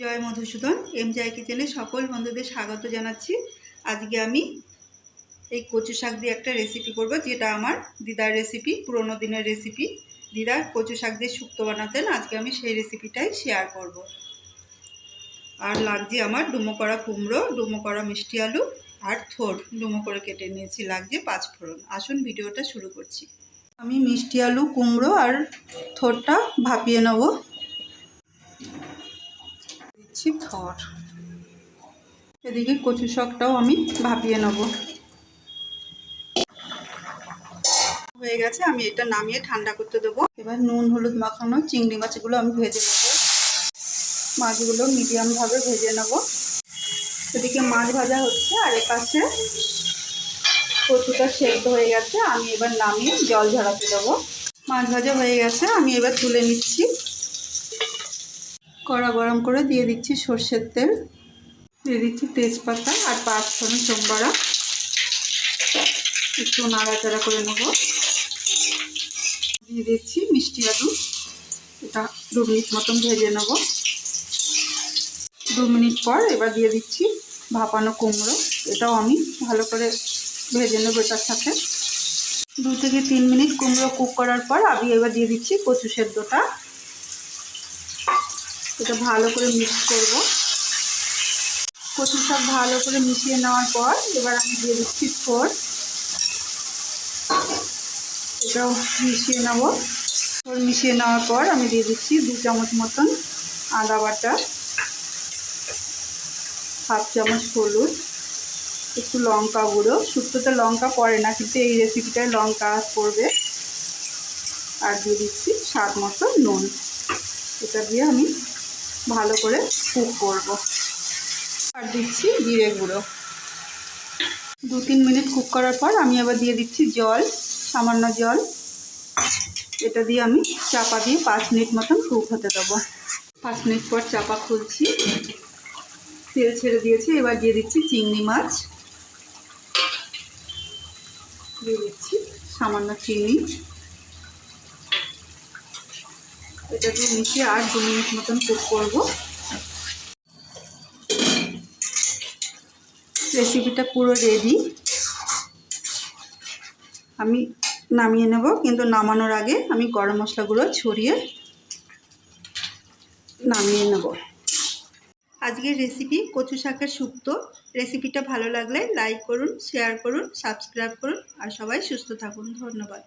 জয় Madhusudan M জয় কিচেনে সকল বন্ধুদের স্বাগত জানাচ্ছি। আজকে আমি এই কচু শাক দিয়ে একটা রেসিপি করব, যেটা আমার দিদার রেসিপি পুরোনো দিনের রেসিপি দিদা কচু শাক দিয়ে শুক্তো বানাতেন, আজকে আমি সেই রেসিপিটাই শেয়ার করব। আর লাগছে আমার ডুমো করা কুমড়ো, ডুমো করা মিষ্টি আলু, আর থোর ডুমো করে কেটে নিয়েছি, লাগছে পাঁচ ফোড়ন। আসুন ভিডিওটা শুরু করছি। আমি মিষ্টি আলু, কুমড়ো আর থোরটা ভাপিয়ে নেব। দিচ্ছি থর এদিকে কচু শাকটাও আমি ভাপিয়ে নেব। হয়ে গেছে, আমি এটা নামিয়ে ঠান্ডা করতে দেবো। এবার নুন, হলুদ মাখানো চিংড়ি মাছগুলো আমি ভেজে নেব। মাছগুলো মিডিয়ামভাবে ভেজে নেব। এদিকে মাছ ভাজা হচ্ছে, আর এপাশে কচুটা সেদ্ধ হয়ে গেছে, আমি এবার নামিয়ে জল ঝরাতে দেবো। মাছ ভাজা হয়ে গেছে, আমি এবার তুলে নিচ্ছি। কড়া গরম করে দিয়ে দিচ্ছি সর্ষের তেল। দিয়ে দিচ্ছি তেজপাতা আর পাঁচ ফোড়ন সোমবারা। একটু নাড়াচাড়া করে নেব। দিয়ে দিচ্ছি মিষ্টি আলু। এটা দু মিনিট মতন ভেজে নেব। দু মিনিট পর এবার দিয়ে দিচ্ছি ভাপানো কুমড়ো। এটাও আমি ভালো করে ভেজে নেব এটার সাথে। দু থেকে তিন মিনিট কুমড়ো কুক করার পর আমি এবার দিয়ে দিচ্ছি কচু সেদ্ধটা। এটা ভালো করে মিক্স করব। কচু শাক ভালো করে মিশিয়ে নেওয়ার পর এবার আমি দিয়ে দিচ্ছি ফোর এটাও মিশিয়ে নেব। ফোর মিশিয়ে নেওয়ার পর আমি দিয়ে দিচ্ছি দু চামচ মতন আদা বাটা, হাফ চামচ হলুদ, একটু লঙ্কা গুঁড়ো। শুক্তোতে লঙ্কা পড়ে না, কিন্তু এই রেসিপিটায় লঙ্কা পড়বে। আর দিয়ে দিচ্ছি স্বাদ মতো নুন। এটা দিয়ে আমি ভালো করে কুক করব। আর দিচ্ছি জিরে গুঁড়ো। দু তিন মিনিট কুক করার পর আমি আবার দিয়ে দিচ্ছি জল, সামান্য জল। এটা দিয়ে আমি চাপা দিয়ে পাঁচ মিনিট মতন কুক হতে দেবো। পাঁচ মিনিট পর চাপা খুলছি। তেল ছেড়ে দিয়েছি, এবার দিয়ে দিচ্ছি চিংড়ি মাছ। দিয়ে দিচ্ছি সামান্য চিনি। এটা দিয়ে মিশিয়ে আর দু মিনিট মতন কুক করব। রেসিপিটা পুরো রেডি আমি নামিয়ে নেব, কিন্তু নামানোর আগে আমি গরম মশলাগুলো ছড়িয়ে নামিয়ে নেব। আজকের রেসিপি কচু শাকের শুক্তো রেসিপিটা ভালো লাগলে লাইক করুন শেয়ার করুন সাবস্ক্রাইব করুন, আর সবাই সুস্থ থাকুন। ধন্যবাদ।